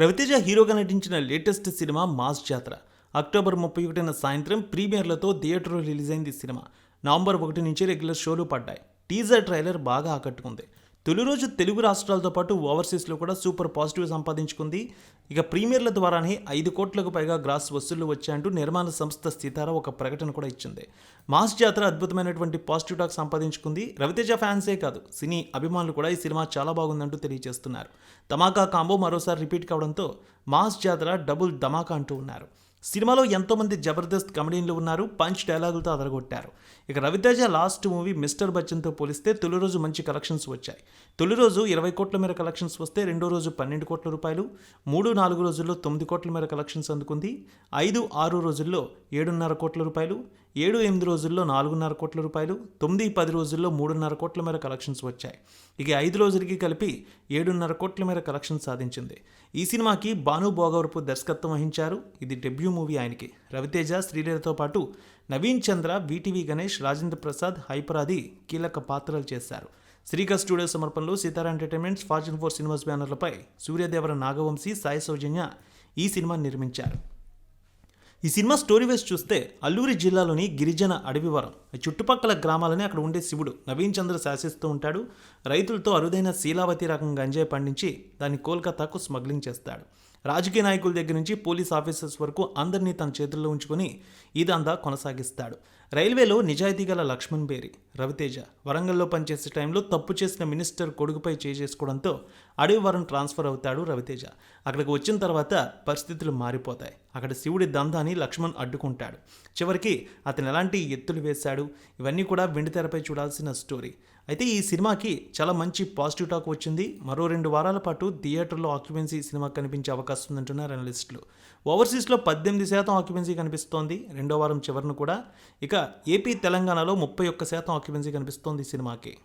రవితేజ హీరోగా నటించిన latest cinema mass Jathara. October ముప్పై ఒకటిన సాయంత్రం ప్రీమియర్లతో థియేటర్లో రిలీజ్ అయింది సినిమా. నవంబర్ ఒకటి నుంచి రెగ్యులర్ షోలు పడ్డాయి. టీజర్ ట్రైలర్ బాగా ఆకట్టుకుంది. తొలి రోజు తెలుగు రాష్ట్రాలతో పాటు ఓవర్సీస్లో కూడా సూపర్ పాజిటివ్ సంపాదించుకుంది. ఇక ప్రీమియర్ల ద్వారానే ఐదు కోట్లకు పైగా గ్రాస్ వసూళ్ళు వచ్చాయంటూ నిర్మాణ సంస్థ సీతారా ఒక ప్రకటన కూడా ఇచ్చింది. మాస్ జాతర అద్భుతమైనటువంటి పాజిటివ్ టాక్ సంపాదించుకుంది. రవితేజ ఫ్యాన్సే కాదు సినీ అభిమానులు కూడా ఈ సినిమా చాలా బాగుందంటూ తెలియజేస్తున్నారు. ధమాకా కాంబో మరోసారి రిపీట్ కావడంతో మాస్ జాతర డబుల్ ధమాకా అంటూ ఉన్నారు. సినిమాలో ఎంతోమంది జబర్దస్త్ కమెడియన్లు ఉన్నారు పంచ్ డైలాగులతో అదరగొట్టారు. ఇక రవితేజ లాస్ట్ మూవీ మిస్టర్ బచ్చన్తో పోలిస్తే తొలి రోజు మంచి కలెక్షన్స్ వచ్చాయి. తొలి రోజు ఇరవై కోట్ల మేర కలెక్షన్స్ వస్తే రెండో రోజు పన్నెండు కోట్ల రూపాయలు మూడు నాలుగు రోజుల్లో తొమ్మిది కోట్ల మేర కలెక్షన్స్ అందుకుంది ఐదు ఆరు రోజుల్లో ఏడున్నర కోట్ల రూపాయలు ఏడు ఎనిమిది రోజుల్లో నాలుగున్నర కోట్ల రూపాయలు తొమ్మిది పది రోజుల్లో మూడున్నర కోట్ల మేర కలెక్షన్స్ వచ్చాయి. ఇక ఐదు రోజులకి కలిపి ఏడున్నర కోట్ల మేర కలెక్షన్స్ సాధించింది. ఈ సినిమాకి భాను భోగవరపు దర్శకత్వం వహించారు. ఇది డెబ్యూ మూవీ ఆయనకి. రవితేజ శ్రీలేఖతో పాటు నవీన్ చంద్ర వీటీవీ గణేష్ రాజేంద్ర ప్రసాద్ హైపరాది కీలక పాత్రలు చేశారు. శ్రీకా స్టూడియో సమర్పణలో Sithara entertainments fortune four cinemas బ్యానర్లపై Suryadevara Nagavamsi Sai Soujanya ఈ సినిమాని నిర్మించారు. ఈ సినిమా స్టోరీ వేసి చూస్తే అల్లూరి జిల్లాలోని గిరిజన అడవివరం చుట్టుపక్కల గ్రామాలని అక్కడ ఉండే శివుడు. నవీన్ చంద్ర శాసిస్తూ ఉంటాడు. రైతులతో అరుదైన శీలావతి రకం గంజాయి పండించి దాన్ని కోల్కతాకు స్మగ్లింగ్ చేస్తాడు. రాజకీయ నాయకుల దగ్గర నుంచి పోలీస్ ఆఫీసర్స్ వరకు అందరినీ తన చేతుల్లో ఉంచుకొని ఇదంతా కొనసాగిస్తాడు. రైల్వేలో నిజాయితీ గల లక్ష్మణ్ బేరి రవితేజ వరంగల్లో పనిచేసే టైంలో తప్పు చేసిన మినిస్టర్ కొడుకుపై చేసుకోవడంతో అడవివరం ట్రాన్స్ఫర్ అవుతాడు రవితేజ. అక్కడికి వచ్చిన తర్వాత పరిస్థితులు మారిపోతాయి. అక్కడ శివుడి దందాన్ని లక్ష్మణ్ అడ్డుకుంటాడు. చివరికి అతను ఎలాంటి ఎత్తులు వేశాడు? ఇవన్నీ కూడా వెండితెరపై చూడాల్సిన స్టోరీ. అయితే ఈ సినిమాకి చాలా మంచి పాజిటివ్ టాక్ వచ్చింది. మరో రెండు వారాల పాటు థియేటర్లో ఆక్యుపెన్సీ సినిమా కనిపించే అవకాశం ఉందంటున్నారు అనలిస్టులు. ఓవర్సీస్లో పద్దెనిమిది శాతం ఆక్యుపెన్సీ కనిపిస్తోంది. రెండో వారం చివరిన కూడా. ఇక ఏపీ తెలంగాణలో ముప్పై ఒక్క శాతం ఆక్యుపెన్సీ కనిపిస్తోంది ఈ సినిమాకి.